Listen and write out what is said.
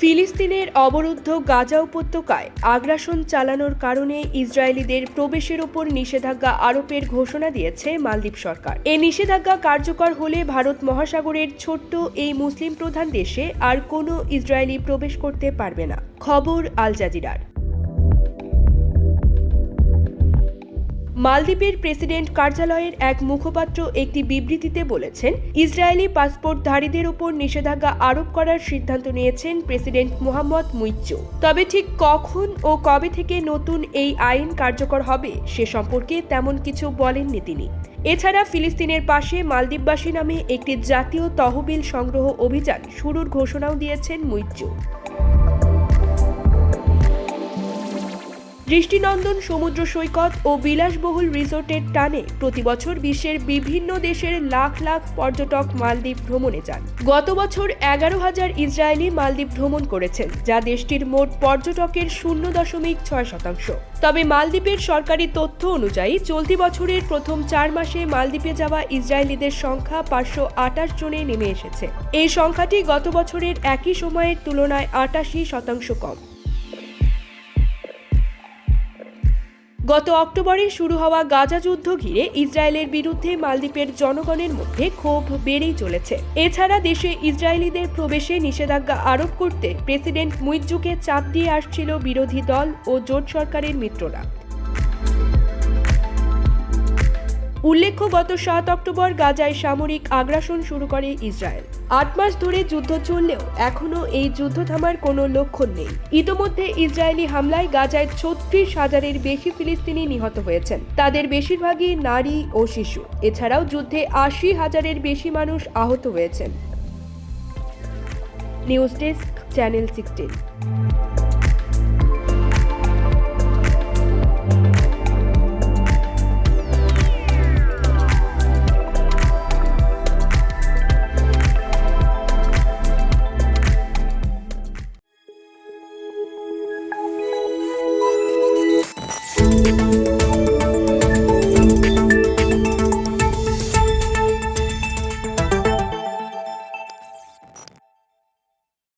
ফিলিস্তিনের অবরুদ্ধ গাজা উপত্যকায় আগ্রাসন চালানোর কারণে ইসরায়েলিদের প্রবেশের ওপর নিষেধাজ্ঞা আরোপের ঘোষণা দিয়েছে মালদ্বীপ সরকার। এই নিষেধাজ্ঞা কার্যকর হলে ভারত মহাসাগরের ছোট্ট এই মুসলিম প্রধান দেশে আর কোনো ইসরায়েলি প্রবেশ করতে পারবে না। খবর আল জাজিরার। মালদ্বীপের প্রেসিডেন্ট কার্যালয়ের এক মুখপাত্র একটি বিবৃতিতে বলেছেন, ইসরায়েলি পাসপোর্টধারীদের ওপর নিষেধাজ্ঞা আরোপ করার সিদ্ধান্ত নিয়েছেন প্রেসিডেন্ট মোহাম্মদ মুইজ্জু। তবে ঠিক কখন ও কবে থেকে নতুন এই আইন কার্যকর হবে সে সম্পর্কে তেমন কিছু বলেননি তিনি। এছাড়া ফিলিস্তিনের পাশে মালদ্বীপবাসী নামে একটি জাতীয় তহবিল সংগ্রহ অভিযান শুরুর ঘোষণাও দিয়েছেন মুইজ্জু। দৃষ্টিনন্দন সমুদ্র সৈকত ও বিলাসবহুল রিসোর্টের টানে প্রতি বছর বিশ্বের বিভিন্ন দেশের লাখ লাখ পর্যটক মালদ্বীপ ভ্রমণে যান। গত বছর এগারো হাজার ইসরায়েলি মালদ্বীপ ভ্রমণ করেছেন, যা দেশটির মোট পর্যটকের শূন্য দশমিক ছয় শতাংশ। তবে মালদ্বীপের সরকারি তথ্য অনুযায়ী, চলতি বছরের প্রথম চার মাসে মালদ্বীপে যাওয়া ইসরায়েলিদের সংখ্যা পাঁচশো আটাশ জনে নেমে এসেছে। এই সংখ্যাটি গত বছরের একই সময়ের তুলনায় আটাশি শতাংশ কম। গত অক্টোবরে শুরু হওয়া গাজা যুদ্ধ ঘিরে ইসরায়েলের বিরুদ্ধে মালদ্বীপের জনগণের মধ্যে ক্ষোভ বেড়েই চলেছে। এছাড়া দেশে ইসরায়েলিদের প্রবেশে নিষেধাজ্ঞা আরোপ করতে প্রেসিডেন্ট মুইজ্জুকে চাপ দিয়ে আসছিল বিরোধী দল ও জোট সরকারের মিত্ররা। উল্লেখ্য, গত সাত অক্টোবর গাজায় সামরিক আগ্রাসন শুরু করে ইসরায়েল। আট মাস ধরে যুদ্ধ চললেও এখনও এই যুদ্ধ থামার কোনো লক্ষণ নেই। ইতোমধ্যে ইসরায়েলি হামলায় গাজায় ছত্রিশ হাজারের বেশি ফিলিস্তিনি নিহত হয়েছেন। তাদের বেশিরভাগই নারী ও শিশু। এছাড়াও যুদ্ধে আশি হাজারের বেশি মানুষ আহত হয়েছেন। News desk, channel sixteen.